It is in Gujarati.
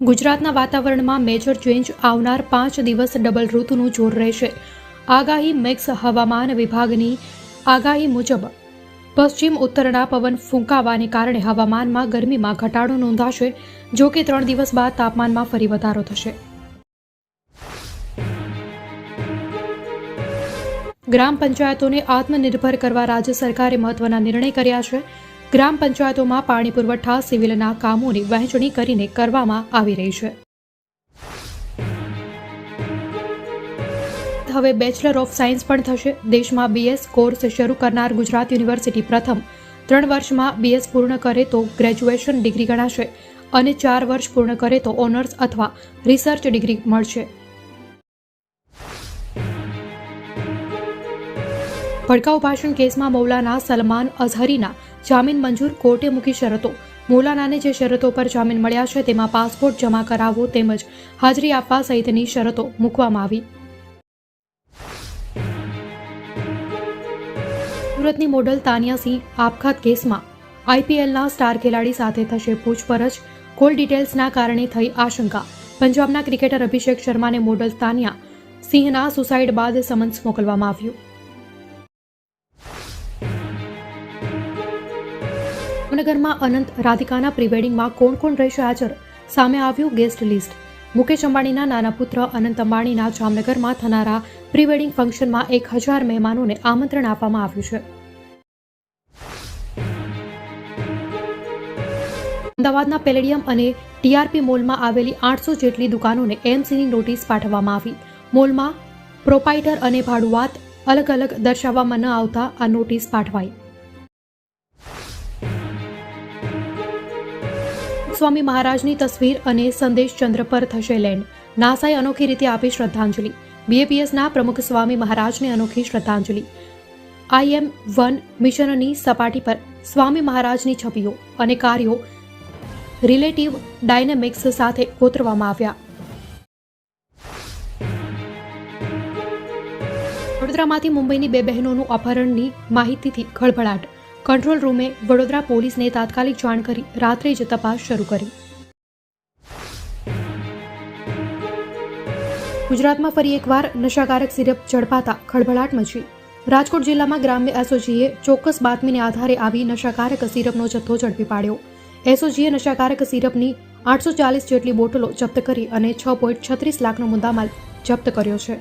ગુજરાતના વાતાવરણમાં મેજર ચેન્જ આવનાર પાંચ દિવસ ડબલ ઋતુનું જોર રહેશે. આગાહી મેક્સ હવામાન વિભાગની આગાહી મુજબ, પશ્ચિમ ઉત્તરના પવન ફૂંકાવાને કારણે હવામાનમાં ગરમીમાં ઘટાડો નોંધાશે, જો કે ત્રણ દિવસ બાદ તાપમાનમાં ફરી વધારો થશે. ગ્રામ પંચાયતોને આત્મનિર્ભર કરવા રાજ્ય સરકારે મહત્વના નિર્ણય કર્યા છે. ગ્રામ પંચાયતોમાં પાણી પુરવઠા, સિવિલના કામોની વહેંચણી કરીને કરવામાં આવી રહી છે. હવે બેચલર ઓફ સાયન્સ પણ થશે. દેશમાં બીએસ કોર્સ શરૂ કરનાર ગુજરાત યુનિવર્સિટી પ્રથમ. ત્રણ વર્ષમાં બીએસ પૂર્ણ કરે તો ગ્રેજ્યુએશન ડિગ્રી ગણાશે અને ચાર વર્ષ પૂર્ણ કરે તો ઓનર્સ અથવા રિસર્ચ ડિગ્રી મળશે. ભડકાઉ ભાષણ કેસમાં મૌલાના સલમાન અઝહરીના જામીન મંજૂર કોર્ટે મૂકી શરતો. મૌલાનાને જે શરતો પર જામીન મળ્યા છે, તેમાં પાસપોર્ટ જમા કરાવવો તેમજ હાજરી આપવા સહિતની શરતો મૂકવામાં આવી. સુરતની મોડલ તાનિયા સિંહ આપઘાત કેસમાં આઈપીએલના સ્ટાર ખેલાડી સાથે થશે પૂછપરછ. કોલ ડિટેલ્સના કારણે થઈ આશંકા. પંજાબના ક્રિકેટર અભિષેક શર્માને મોડલ તાનિયા સિંહના સુસાઇડ બાદ સમન્સ મોકલવામાં આવ્યું. જામનગરમાં અનંત રાધિકાના પ્રીવેડિંગમાં કોણ કોણ રહેશે હાજર? સામે આવ્યું ગેસ્ટ લિસ્ટ. મુકેશ અંબાણીના નાના પુત્ર અનંત અંબાણીના જામનગરમાં થનારા પ્રીવેડિંગ ફંક્શનમાં એક હજાર મહેમાનોને આમંત્રણ આપવામાં આવ્યું છે. અમદાવાદના પેલેડિયમ અને ટીઆરપી મોલમાં આવેલી આઠસો જેટલી દુકાનોને એમસીની નોટિસ પાઠવવામાં આવી. મોલમાં પ્રોપાઇટર અને ભાડુઆત અલગ અલગ દર્શાવવામાં ન આવતા આ નોટિસ પાઠવાઈ. સ્વામી મહારાજની તસવીર અને સંદેશ ચંદ્ર પર થશે લેન્ડ. નાસાએ અનોખી રીતે આપી શ્રદ્ધાંજલિ. બીએપીએસના પ્રમુખ સ્વામી મહારાજને અનોખી શ્રદ્ધાંજલિ. આઈએમ વન મિશનની સપાટી પર સ્વામી મહારાજની છબીઓ અને કાર્યો રિલેટિવ ડાયનેમિક્સ સાથે કોતરવામાં આવ્યા. વડોદરામાંથી મુંબઈની બે બહેનોનું અપહરણની માહિતીથી ખળભળાટ. કંટ્રોલ રૂમે વડોદરા પોલીસને તાત્કાલિક જાણ કરી રાત્રે જ તપાસ શરૂ કરી. ગુજરાતમાં ફરી એકવાર નશાકારક સિરપ ઝડપાતા ખળભળાટ મચી. રાજકોટ જિલ્લામાં ગ્રામ્ય એસઓજીએ ચોક્કસ બાતમીને આધારે આવી નશાકારક સિરપનો જથ્થો ઝડપી પાડ્યો. એસઓજીએ નશાકારક સિરપની આઠસો ચાલીસ જેટલી બોટલો જપ્ત કરી અને છ પોઈન્ટ છત્રીસ લાખનો મુદ્દામાલ જપ્ત કર્યો છે.